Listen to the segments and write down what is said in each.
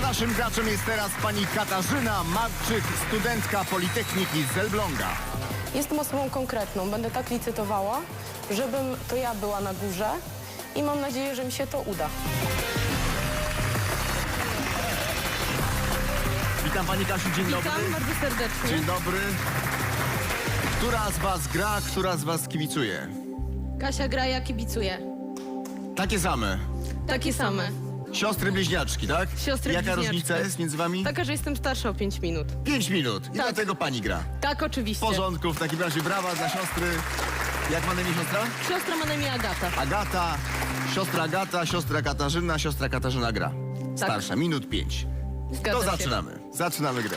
A naszym graczem jest teraz pani Katarzyna Marczyk, studentka Politechniki z Elbląga. Jestem osobą konkretną, będę tak licytowała, żebym to ja była na górze i mam nadzieję, że mi się to uda. Witam pani Kasiu, dzień dobry. Witam bardzo serdecznie. Dzień dobry. Która z was gra, która z was kibicuje? Kasia gra, ja kibicuję. Takie same. Takie same. Siostry bliźniaczki, tak? Siostry Jaka bliźniaczki. różnica jest między wami? Taka, że jestem starsza o 5 minut. Pięć minut. I Tak. dlatego pani gra. Tak, W oczywiście. porządku, w takim razie brawa dla siostry. Jak ma na imię siostra? Siostra ma na imię Agata. Agata, siostra Agata, siostra Katarzyna, siostra Katarzyna gra. Starsza, minut pięć. Zgadza To się. zaczynamy. Zaczynamy grę.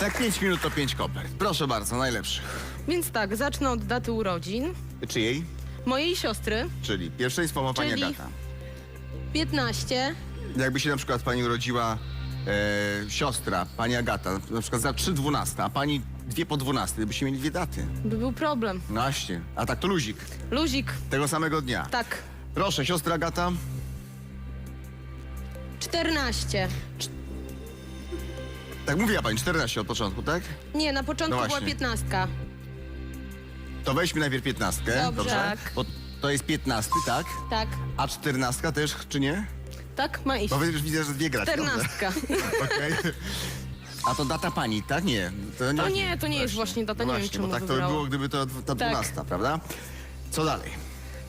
Tak, pięć minut to pięć kopert. Proszę bardzo, najlepszych. Więc tak, zacznę od daty urodzin. Czyjej? Mojej siostry, Czyli pierwszeństwo ma pani Czyli- Agata. 15. Jakby się na przykład pani urodziła e, siostra, pani Agata, na przykład za 3.12, a pani dwie po 12, byście mieli dwie daty. By był problem. No właśnie. A tak to luzik. Luzik, Tego samego dnia. tak. Proszę, siostra Agata. 14. Tak mówiła pani, 14 od początku, tak? Nie, na początku No była właśnie. 15. To weźmy najpierw 15. Dobrze. Tak. Bo to jest 15, tak? Tak. A 14 też, czy nie? Tak, ma iść. Bo wy już widzę, że dwie dobrze? 14. Okej. A to data pani, tak? Nie. To nie, to nie jest właśnie data, No nie wiem, właśnie, czemu bo tak to by było, gdyby to ta 12, prawda? Co dalej?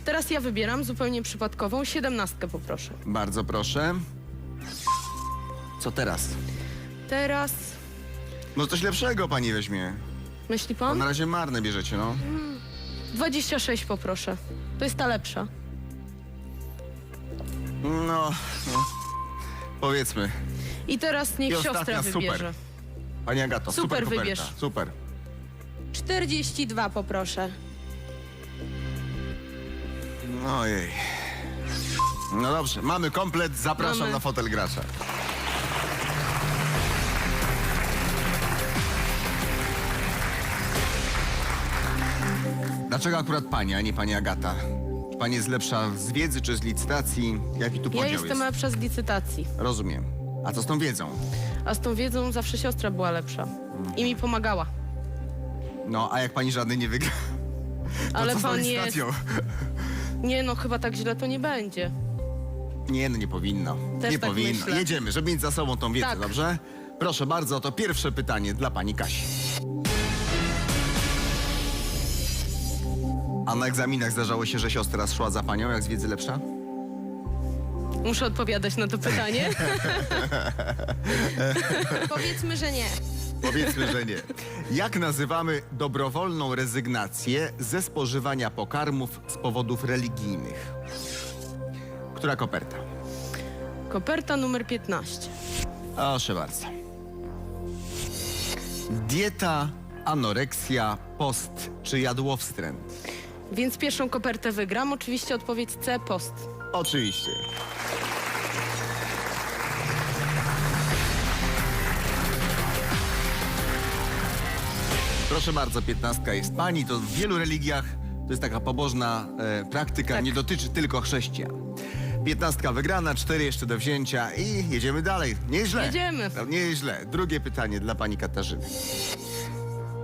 Teraz ja wybieram zupełnie przypadkową 17 poproszę. Bardzo proszę. Co teraz? Teraz No coś lepszego pani weźmie. Myśli Bo na pan? razie marne bierzecie, no. 26 poproszę. To jest ta lepsza. No, no. Powiedzmy. I teraz niech I siostra ostatnia, super. wybierze. Pani Agato, super, Super koperta. wybierz. Super. 42 poproszę. No Ojej. No dobrze, mamy komplet, zapraszam Mamy. na fotel gracza. Dlaczego akurat pani, a nie pani Agata? Czy pani jest lepsza z wiedzy czy z licytacji? Jaki tu Ja podział jestem jest? lepsza z licytacji, Rozumiem. A co z tą wiedzą? a z tą wiedzą zawsze siostra była lepsza. I mi pomagała. No, a jak pani żadnej nie wygra? To Ale co z tą pan jest... licytacją? Nie no, chyba tak źle to nie będzie. Nie, no nie powinno. Też nie tak powinno. myślę. Jedziemy, żeby mieć za sobą tą wiedzę, Tak. dobrze? Proszę bardzo, to pierwsze pytanie dla pani Kasi. Na egzaminach zdarzało się, że siostra szła za panią, jak z wiedzy lepsza? Muszę odpowiadać na to pytanie. Powiedzmy, że nie. Powiedzmy, że nie. Jak nazywamy dobrowolną rezygnację ze spożywania pokarmów z powodów religijnych? Która koperta? Koperta numer 15. Proszę bardzo. Dieta, anoreksja, post czy jadłowstręt? Więc pierwszą kopertę wygram. Oczywiście odpowiedź C, post. Oczywiście. Proszę bardzo, piętnastka jest pani. To w wielu religiach to jest taka pobożna e, praktyka, Tak. nie dotyczy tylko chrześcijan. Piętnastka wygrana, cztery jeszcze do wzięcia i jedziemy dalej. Nieźle. Jedziemy. No, Nieźle. Drugie pytanie dla pani Katarzyny.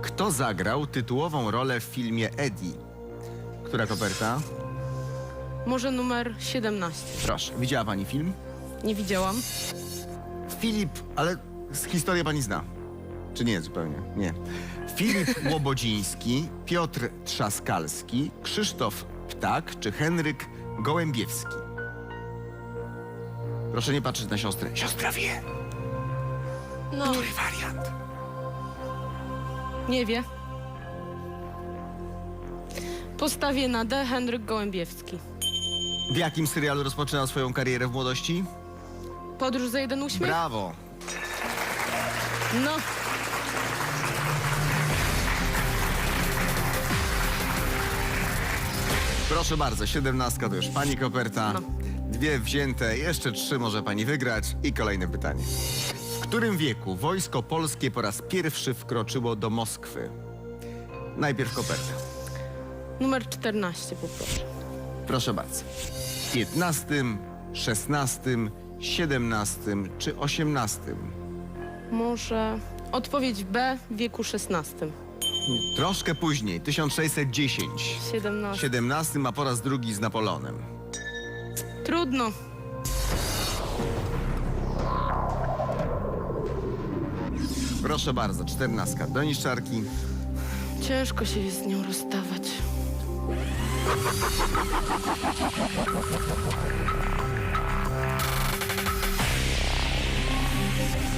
Kto zagrał tytułową rolę w filmie Eddie? Która koperta? Może numer 17. Proszę. Widziała pani film? Nie widziałam. Filip, ale z historii pani zna. Czy nie zupełnie? Nie. Filip Łobodziński, Piotr Trzaskalski, Krzysztof Ptak czy Henryk Gołębiewski. Proszę nie patrzeć na siostrę. Siostra wie. No, Który wariant? nie wie. Postawię na D. Henryk Gołębiewski. W jakim serialu rozpoczynał swoją karierę w młodości? Podróż za jeden uśmiech? Brawo. No, Proszę bardzo, siedemnastka to już pani koperta. No. Dwie wzięte, jeszcze trzy może pani wygrać. I kolejne pytanie. W którym wieku wojsko polskie po raz pierwszy wkroczyło do Moskwy? Najpierw koperta. Numer 14 poproszę. Proszę bardzo. 15, 16, 17 czy 18? Może odpowiedź B w wieku 16. Troszkę później, 1610. 17. 17 ma po raz drugi z Napoleonem. Trudno. Proszę bardzo, 14. Do niszczarki. Ciężko się jest z nią rozstawać.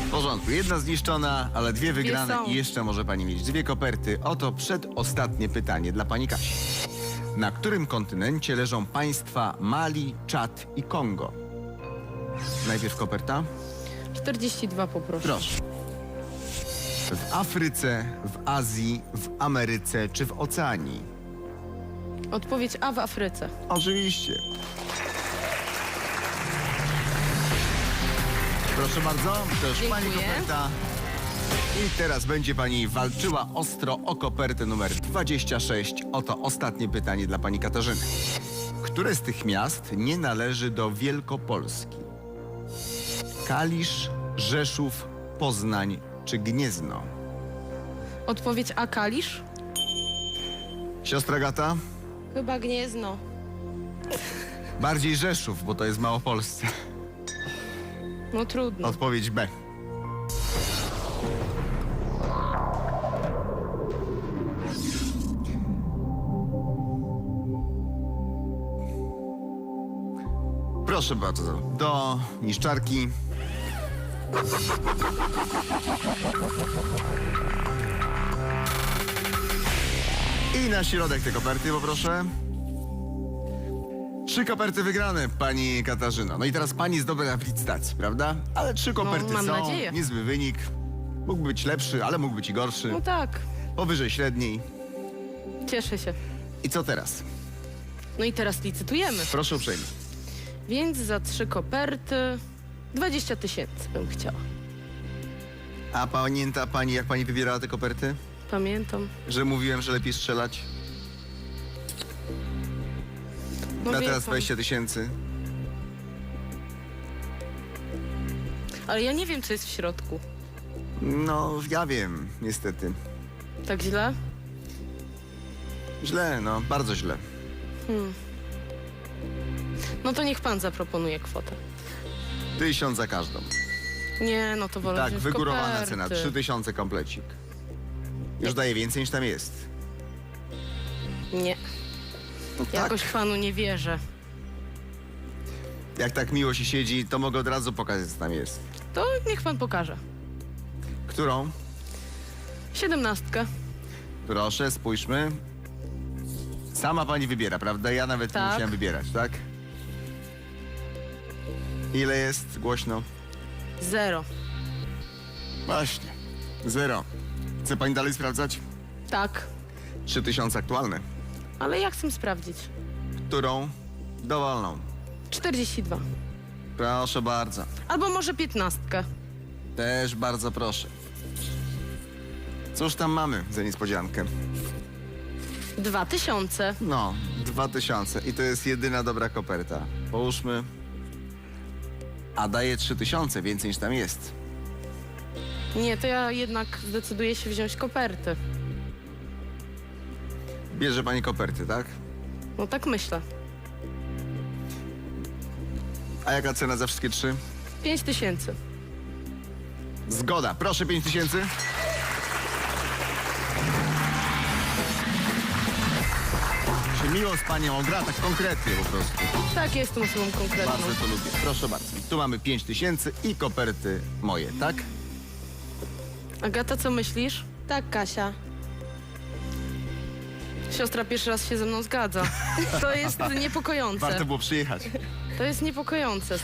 W porządku, jedna zniszczona, ale dwie wygrane są. i jeszcze może pani mieć dwie koperty. Oto przedostatnie pytanie dla pani Kasi. Na którym kontynencie leżą państwa Mali, Czad i Kongo? Najpierw koperta. 42 poproszę. Proszę. W Afryce, w Azji, w Ameryce czy w Oceanii? Odpowiedź A w Afryce. Oczywiście. Proszę bardzo, to już pani Dziękuję. koperta. I teraz będzie pani walczyła ostro o kopertę numer 26. Oto ostatnie pytanie dla pani Katarzyny. Które z tych miast nie należy do Wielkopolski? Kalisz, Rzeszów, Poznań czy Gniezno? Odpowiedź A Kalisz? Siostra Gata? Chyba Gniezno. Bardziej Rzeszów, bo to jest Małopolsce. No trudno. Odpowiedź B. Proszę bardzo, do niszczarki. I na środek te koperty poproszę. Trzy koperty wygrane, pani Katarzyno. No i teraz pani zdobyła w licytacji, prawda? Ale trzy koperty mam są, nadzieję. niezły wynik. Mógł być lepszy, ale mógł być i gorszy. No tak. Powyżej średniej. Cieszę się. I co teraz? No i teraz licytujemy. Proszę uprzejmie. Więc za trzy koperty 20 tysięcy bym chciała. A pamięta pani, jak pani wybierała te koperty? Pamiętam. Że mówiłem, że lepiej strzelać? No Na wie teraz pan. 20 tysięcy. Ale ja nie wiem, co jest w środku. No, ja wiem, niestety. Tak źle? Źle, no, bardzo źle. No to niech pan zaproponuje kwotę. Tysiąc za każdą. Nie, no to wolę Tak, wziąć wygórowana koperty. cena. Trzy tysiące komplecik. Już daje więcej niż tam jest. Nie, No tak. jakoś panu nie wierzę. Jak tak miło się siedzi, to mogę od razu pokazać, co tam jest. To niech pan pokaże. Którą? Siedemnastkę. Proszę, spójrzmy. Sama pani wybiera, prawda? Ja nawet nie Tak. musiałem wybierać, tak? Ile jest głośno? Zero. Właśnie. Zero. Chce pani dalej sprawdzać? Tak, Trzy tysiące aktualne. ale ja chcę sprawdzić. Którą? Dowolną. 42. Proszę bardzo. Albo może piętnastkę. Też bardzo proszę. Cóż tam mamy za niespodziankę? Dwa tysiące. No, dwa tysiące. I to jest jedyna dobra koperta. Połóżmy. A daje trzy tysiące, więcej niż tam jest. Nie, to ja jednak zdecyduję się wziąć koperty. Bierze pani koperty, tak? No tak myślę. A jaka cena za wszystkie trzy? Pięć tysięcy. Zgoda. Proszę, pięć tysięcy. Się miło z panią gra, tak konkretnie po prostu. Tak, jestem osobą konkretną. Bardzo to lubię. Proszę bardzo. Tu mamy pięć tysięcy i koperty moje, tak? Agata, co myślisz? Tak, Kasia. Siostra pierwszy raz się ze mną zgadza. To jest niepokojące. Warto było przyjechać. To jest niepokojące.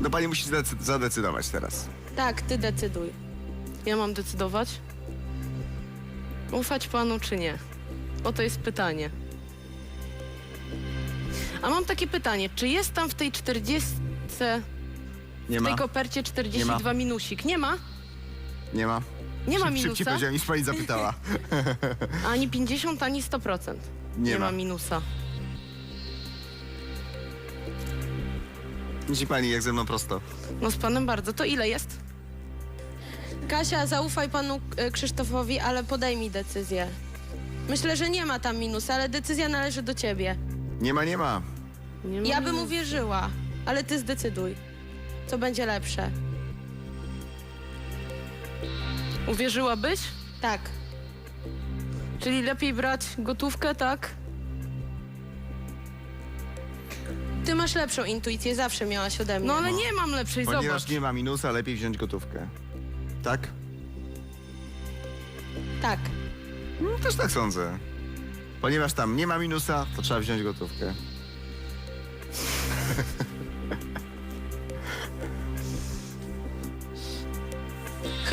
No pani musi zadecy- zadecydować teraz. Tak, ty decyduj. Ja mam decydować? Ufać panu czy nie? Oto jest pytanie. A mam takie pytanie, czy jest tam w tej 40, Nie w ma? tej kopercie 42 minusik? Nie ma? Nie ma? Nie ma Szyb- Szybciej minusa, powiedziałem niż pani zapytała. ani 50, ani 100%. Nie Nie, ma. ma minusa. Widzi pani, jak ze mną prosto. No z panem bardzo. To ile jest? Kasia, zaufaj panu e, Krzysztofowi, ale podejmij decyzję. Myślę, że nie ma tam minusa, ale decyzja należy do ciebie. Nie ma, nie ma. Nie ma Ja bym minusa. uwierzyła, ale ty zdecyduj, co będzie lepsze. Uwierzyłabyś? Tak. Czyli lepiej brać gotówkę, tak? Ty masz lepszą intuicję, zawsze miałaś ode mnie. No ale nie mam lepszej, Ponieważ zobacz. nie ma minusa, lepiej wziąć gotówkę. Tak? Tak. No, też tak sądzę. Ponieważ tam nie ma minusa, to trzeba wziąć gotówkę.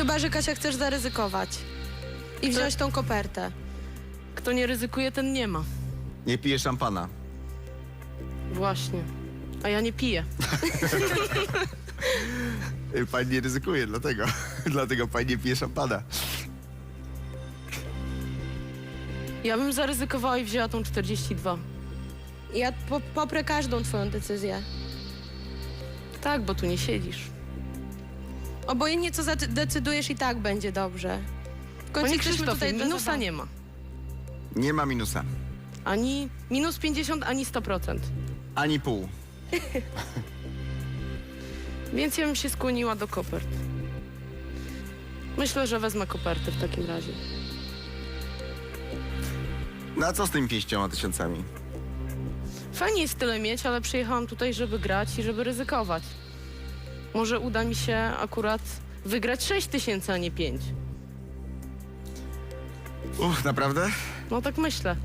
Chyba, że Kasia chcesz zaryzykować i wziąć tą kopertę. Kto nie ryzykuje, ten nie ma. Nie pije szampana. Właśnie. A ja nie piję. Y, Pani nie ryzykuje, dlatego. dlatego pani nie pije szampana. Ja bym zaryzykowała i wzięła tą 42. Ja po poprę każdą twoją decyzję. Tak, bo tu nie siedzisz. Obojętnie co zadecydujesz i tak będzie dobrze. W końcu Panie jesteśmy Krzysztofie, tutaj do minusa zabawy. nie ma. Nie ma minusa. Ani minus 50, ani 100%. Ani pół. Więc ja bym się skłoniła do kopert. Myślę, że wezmę koperty w takim razie. No a co z tymi pięścioma tysiącami? Fajnie jest tyle mieć, ale przyjechałam tutaj, żeby grać i żeby ryzykować. Może uda mi się akurat wygrać 6 tysięcy, a nie 5. Uch, naprawdę? No tak myślę.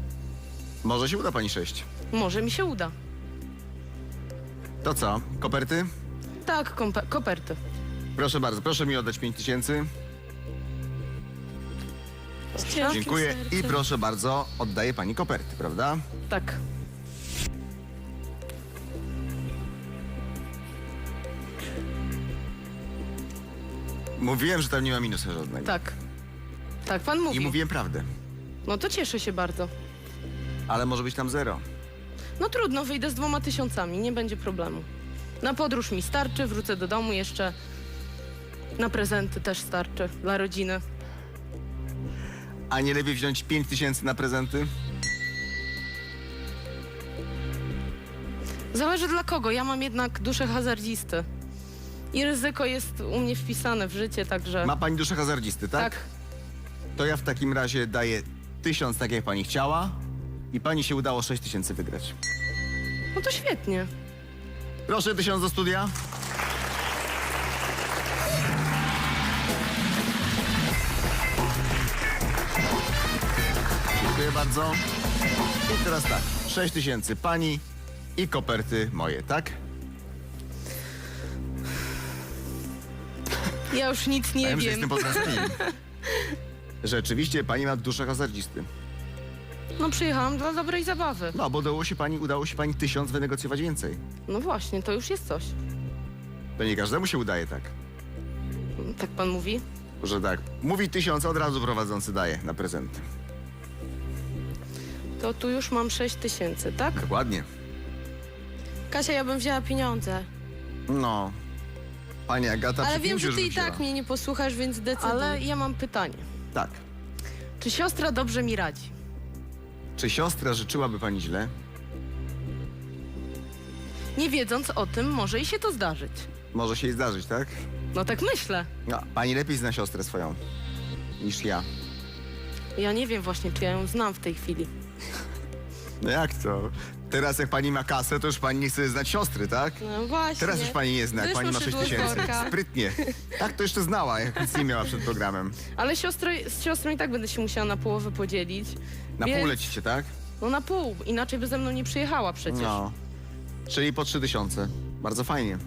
Może się uda pani sześć. Może mi się uda. To co? Koperty? Tak, kompe- koperty. Proszę bardzo, proszę mi oddać pięć tysięcy. Dziękuję. I proszę bardzo, oddaję pani koperty, prawda? Tak. Mówiłem, że tam nie ma minusa żadnego. Tak. Tak, pan I mówi. mówiłem prawdę. No to cieszę się bardzo. Ale może być tam zero. No trudno, wyjdę z dwoma tysiącami, nie będzie problemu. Na podróż mi starczy, wrócę do domu jeszcze. Na prezenty też starczy, dla rodziny. A nie lepiej wziąć pięć tysięcy na prezenty? Zależy dla kogo, ja mam jednak duszę hazardzisty. I ryzyko jest u mnie wpisane w życie, także... Ma pani duszę hazardzisty, tak? tak. To ja w takim razie daję tysiąc, tak jak pani chciała. I pani się udało sześć tysięcy wygrać. No to świetnie. Proszę tysiąc do studia. Dziękuję bardzo. I teraz tak, sześć tysięcy pani i koperty moje, tak? Ja już nic nie ja wiem, że jestem pod wrażeniem. Rzeczywiście pani ma duszę hazardzisty. No przyjechałam dla dobrej zabawy. No, bo udało się pani, udało się pani tysiąc wynegocjować więcej. No właśnie, to już jest coś. To nie każdemu się udaje tak. Tak pan mówi? Że tak, mówi tysiąc, od razu prowadzący daje na prezenty. To tu już mam 6 tysięcy, tak? Dokładnie. Kasia, ja bym wzięła pieniądze. No. Pani Agata ale wiem, że ty i tak mnie nie posłuchasz, więc decyduj. Ale ja mam pytanie. Tak. Czy siostra dobrze mi radzi? Czy siostra życzyłaby pani źle? Nie wiedząc o tym, może i się to zdarzyć. Może się jej zdarzyć, tak? No tak myślę. No, pani lepiej zna siostrę swoją niż ja. Ja nie wiem właśnie, czy ja ją znam w tej chwili. No jak to? Teraz jak pani ma kasę, to już pani nie chce znać siostry, tak? No właśnie. Teraz już pani nie zna, jak Wyszło pani ma 6 szydło z tysięcy. worka. Sprytnie. Tak to jeszcze znała, jak nic nie miała przed programem. Ale siostrę, z siostrą i tak będę się musiała na połowę podzielić. Na Więc- pół lecicie, tak? No na pół, inaczej by ze mną nie przyjechała przecież. No. Czyli po 3 tysiące. Bardzo fajnie.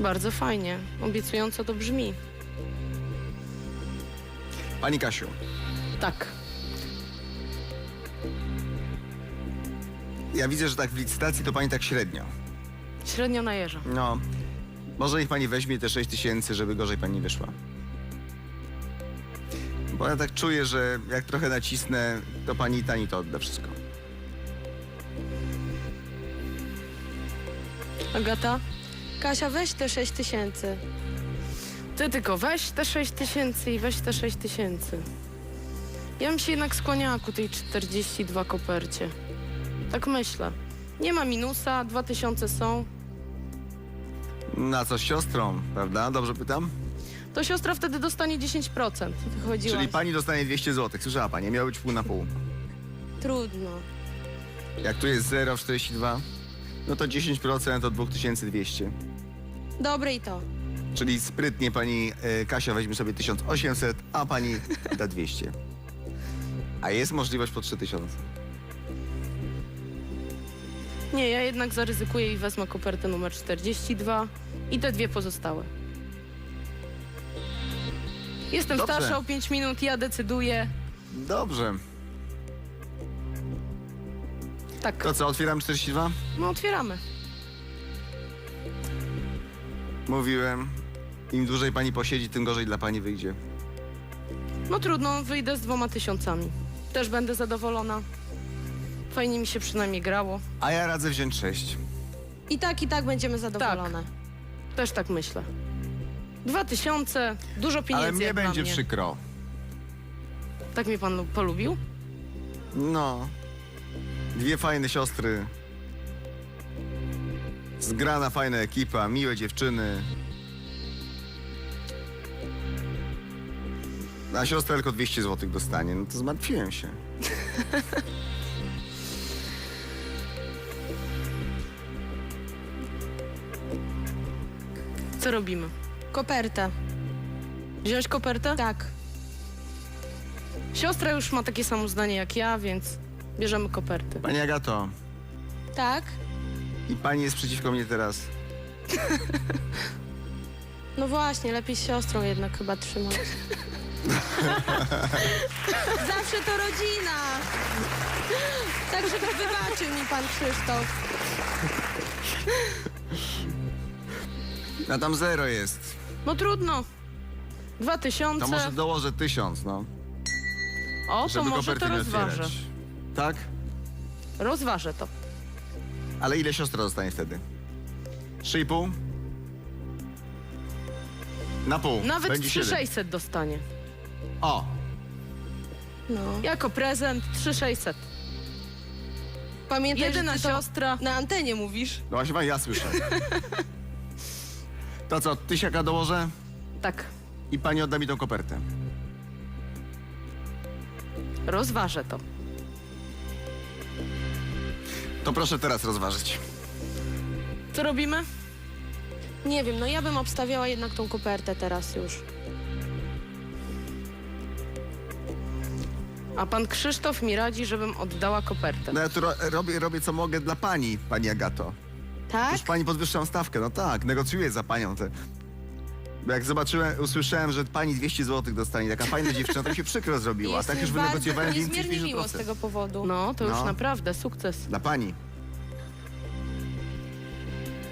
Bardzo fajnie, obiecująco to brzmi. Pani Kasiu, Tak. Ja widzę, że tak w licytacji to pani tak średnio. Średnio na jeża. No. Może niech pani weźmie te 6 tysięcy, żeby gorzej pani nie wyszła. Bo ja tak czuję, że jak trochę nacisnę, to pani i tani to odda wszystko. Agata, Kasia, weź te 6 tysięcy. ty tylko weź te 6 tysięcy i weź te 6 tysięcy. Ja bym się jednak skłaniała ku tej 42 kopercie. Tak myślę. Nie ma minusa, 2000 są. Na co z siostrą, prawda? Dobrze pytam? To siostra wtedy dostanie 10%. Wychodziła. Czyli pani dostanie 200 zł. Słyszała pani, miało być pół na pół. Trudno. Jak tu jest 0,42, no to 10% to 2200. Dobre i to. Czyli sprytnie pani e, Kasia weźmie sobie 1800, a pani da 200. A jest możliwość po 3000. Nie, ja jednak zaryzykuję i wezmę kopertę numer 42 i te dwie pozostałe. Jestem Dobrze. starsza o 5 minut, ja decyduję. Dobrze. Tak, To co, otwieram 42? no otwieramy. Mówiłem. Im dłużej pani posiedzi, tym gorzej dla pani wyjdzie. No trudno, wyjdę z dwoma tysiącami. Też będę zadowolona. Fajnie mi się przynajmniej grało. A ja radzę wziąć 6. I tak, i tak będziemy zadowolone. Też tak myślę. Dwa tysiące, dużo pieniędzy Ale mnie jak dla będzie mnie. przykro. Tak mnie pan lu- polubił? No. Dwie fajne siostry. Zgrana fajna ekipa, miłe dziewczyny. A siostra tylko 200 zł dostanie. No to zmartwiłem się. Co robimy? Kopertę. Wziąć kopertę? Tak. Siostra już ma takie samo zdanie jak ja, więc bierzemy kopertę. Pani Agato, Tak? i pani jest przeciwko mnie teraz. No właśnie, lepiej z siostrą jednak chyba trzymać. Zawsze to rodzina. Także wybaczy mi pan Krzysztof. A tam zero jest. No trudno. Dwa To tysiące. może dołożę tysiąc, no. O, to Żeby może to nie rozważę. otwierać. Tak? Rozważę to. Ale ile siostra dostanie wtedy? Trzy i pół? Na pół. Nawet Będzie siedem. 3600 dostanie. O, No. Jako prezent 3600. Pamiętaj, Jedyna że ty to siostra. na antenie mówisz. no właśnie ja słyszę. To co, tysiaka dołożę Tak, i pani odda mi tą kopertę. rozważę to. To proszę teraz rozważyć. Co robimy? Nie wiem, no ja bym obstawiała jednak tą kopertę teraz już. A pan Krzysztof mi radzi, żebym oddała kopertę. No ja tu ro robię, robię co mogę dla pani, pani Agato. Tak? Już pani podwyższam stawkę, no tak, negocjuję za panią te. Bo jak zobaczyłem, usłyszałem, że pani 200 zł dostanie, taka fajna dziewczyna, to mi się przykro zrobiło. A Jest tak mi już bardzo wynegocjowałem więcej niezmiernie niż miło z 50%. tego powodu. No, to już No. naprawdę sukces. Dla pani.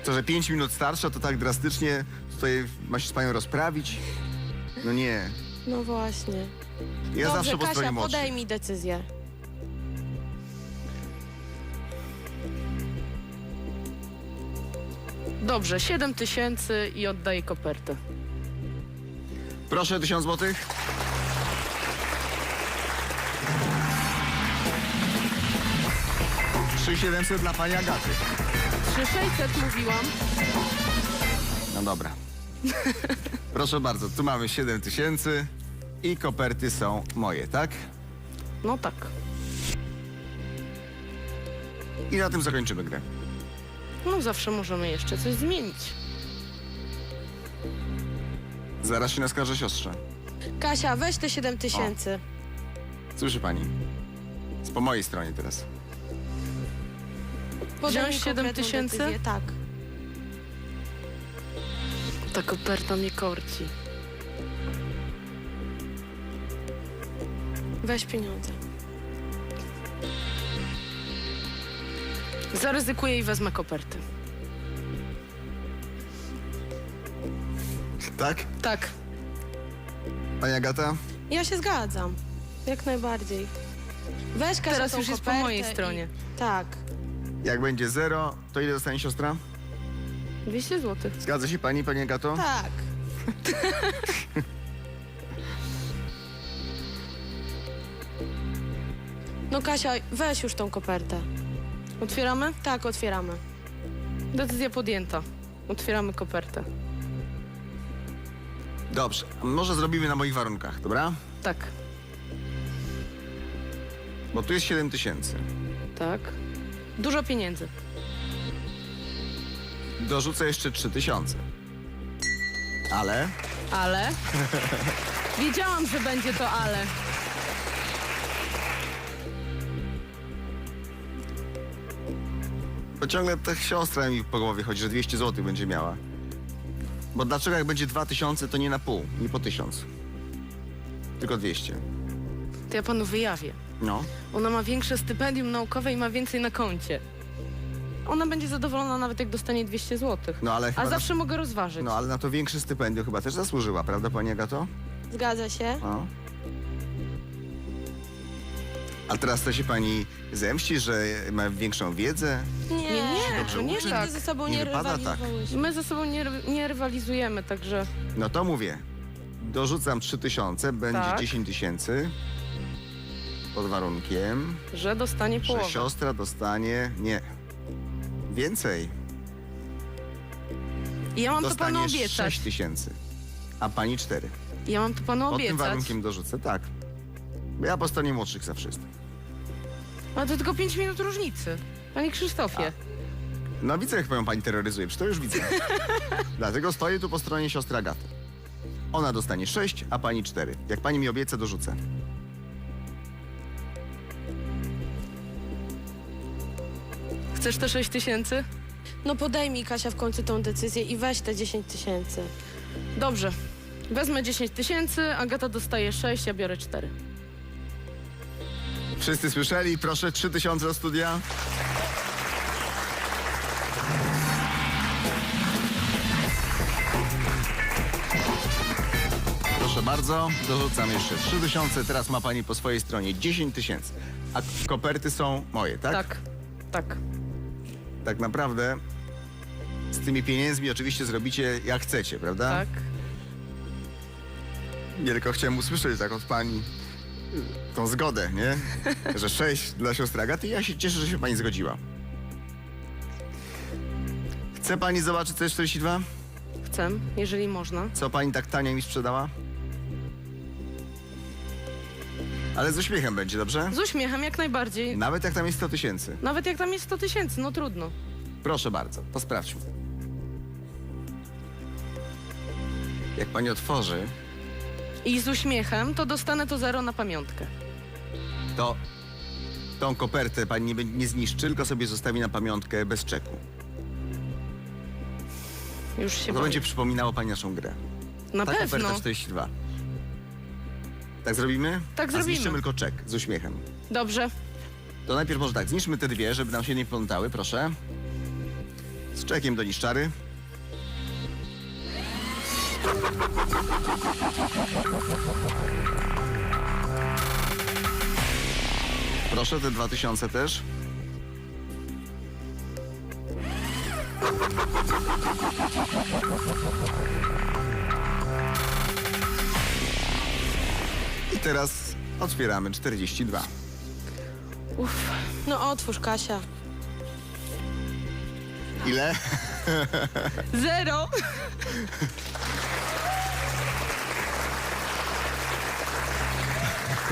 To, że 5 minut starsza, to tak drastycznie tutaj ma się z panią rozprawić? No nie. No właśnie. Ja Dobrze, zawsze po stronie Kasia, podaj mi decyzję. Dobrze, 7 tysięcy i oddaję kopertę. Proszę, 1000 złotych. Trzy 700 dla pani Agaty. 3600 mówiłam. No dobra. Proszę bardzo, tu mamy 7 tysięcy i koperty są moje, tak? No tak. I na tym zakończymy grę. No zawsze możemy jeszcze coś zmienić. Zaraz się naskarżę siostrze. Kasia, weź te 7 tysięcy. Słyszy pani? Jest po mojej stronie teraz. Podaj mi Wziąć 7 konkretną tysięcy? decyzję. Tak. Ta koperta mnie korci. Weź pieniądze. Zaryzykuję i wezmę koperty. Tak? Tak. Pani Agata? Ja się zgadzam. Jak najbardziej. Weź Kasia Teraz tą już jest po kopertę mojej i- stronie. Tak. Jak będzie zero, to ile dostanie siostra? 200 zł. Zgadza się pani, panie Gato? Tak. No Kasia, weź już tą kopertę. Otwieramy? Tak, otwieramy. Decyzja podjęta. Otwieramy kopertę. Dobrze, może zrobimy na moich warunkach, dobra? Tak, Bo tu jest 7 tysięcy. tak. Dużo pieniędzy. Dorzucę jeszcze 3 tysiące. Ale Ale? Wiedziałam, że będzie to ale. To ciągle ta siostra mi po głowie chodzi, że 200 zł będzie miała. Bo dlaczego jak będzie 2000, to nie na pół, nie po 1000. Tylko 200. To ja panu wyjawię. No. Ona ma większe stypendium naukowe i ma więcej na koncie. Ona będzie zadowolona nawet jak dostanie 200 zł. No ale A chyba zawsze mogę rozważyć. Na, no ale na to większe stypendium chyba też zasłużyła, prawda pani Agato? Zgadza się. No. A teraz chce się pani zemści, że ma większą wiedzę? Nie, Nie, nie, dobrze nie uczy? Nigdy tak. ze sobą Nie nie, wypada tak. rywalizowałyśmy. My ze sobą nie, nie rywalizujemy, także No to mówię. Dorzucam 3000, będzie Tak. 10 tysięcy. Pod warunkiem, że dostanie że połowę. siostra dostanie. Nie. Więcej. I ja mam to panu Dostanie obiecać. 6 tysięcy. A pani 4. Ja mam to panu Pod tym obiecać. warunkiem dorzucę, tak. Bo ja po stronie młodszych za wszystko. Ale to tylko 5 minut różnicy. Panie Krzysztofie. No widzę, jak panią pani terroryzuje, przecież to już widzę. Dlatego stoję tu po stronie siostry Agaty. Ona dostanie 6, a pani 4. Jak pani mi obieca, dorzucę. Chcesz te 6 tysięcy? No podejmij Kasia w końcu tą decyzję i weź te 10 tysięcy. Dobrze. Wezmę 10 tysięcy, Agata dostaje 6, ja biorę 4. Wszyscy słyszeli? Proszę, 3000 do studia. Proszę bardzo, dorzucam jeszcze 3000, teraz ma pani po swojej stronie 10 tysięcy. A koperty są moje, tak? Tak. Tak. Tak naprawdę z tymi pieniędzmi oczywiście zrobicie jak chcecie, prawda? Tak. Nie tylko chciałem usłyszeć tak od pani tą zgodę, nie? Że sześć dla siostry Agaty. Ja się cieszę, że się pani zgodziła. Chce pani zobaczyć C42? Chcę, jeżeli można. Co pani tak tanio mi sprzedała? Ale z uśmiechem będzie, dobrze? Z uśmiechem jak najbardziej. Nawet jak tam jest 100 tysięcy. Nawet jak tam jest 100 tysięcy, no trudno. Proszę bardzo, to sprawdźmy. Jak pani otworzy, I z uśmiechem to dostanę to zero na pamiątkę. to tą kopertę pani nie, nie zniszczy, tylko sobie zostawi na pamiątkę bez czeku. Już się To boję. będzie przypominało pani naszą grę. Na Ta pewno. koperta 42. Tak zrobimy? Tak A zrobimy. zniszczymy tylko czek z uśmiechem. Dobrze. To najpierw może tak, zniszczmy te dwie, żeby nam się nie plątały, proszę. Z czekiem do niszczary. Proszę, te dwa tysiące też. I teraz otwieramy 42. Uff. No otwórz Kasia. Ile? Zero.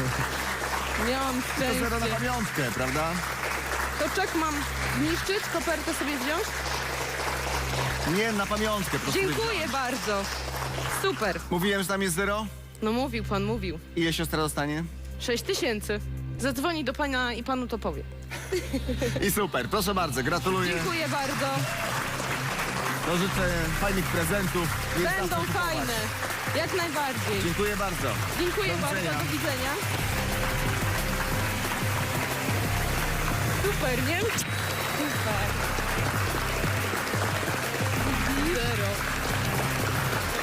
Miałam To zero na szczęście. pamiątkę, prawda? To czek mam zniszczyć, kopertę sobie wziąć? Nie, na pamiątkę. proszę Dziękuję bardzo. Super. Mówiłem, że tam jest zero? No mówił pan, mówił. Ile siostra dostanie? 6 tysięcy. Zadzwoni do pana i panu to powie. I super, proszę bardzo, gratuluję. Dziękuję bardzo. To życzę fajnych prezentów. Jest Będą nas kupować. fajne. Jak najbardziej. Dziękuję bardzo. Dziękuję Do bardzo. widzenia. Do widzenia. Super, nie? Super. Zero.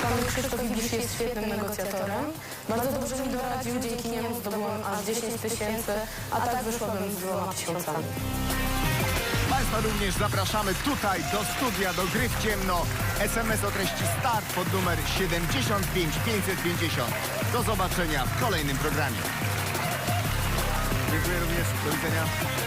Pan Krzysztof Widzisz jest świetnym negocjatorem. Bardzo dobrze mi doradził, dzięki niemu zdobyłam aż 10 tysięcy, a tak wyszłabym z dwoma tysiącami. Państwa również zapraszamy tutaj do studia, do gry w ciemno. SMS o treści start pod numer 75 550. Do zobaczenia w kolejnym programie. Dziękuję również. Do widzenia.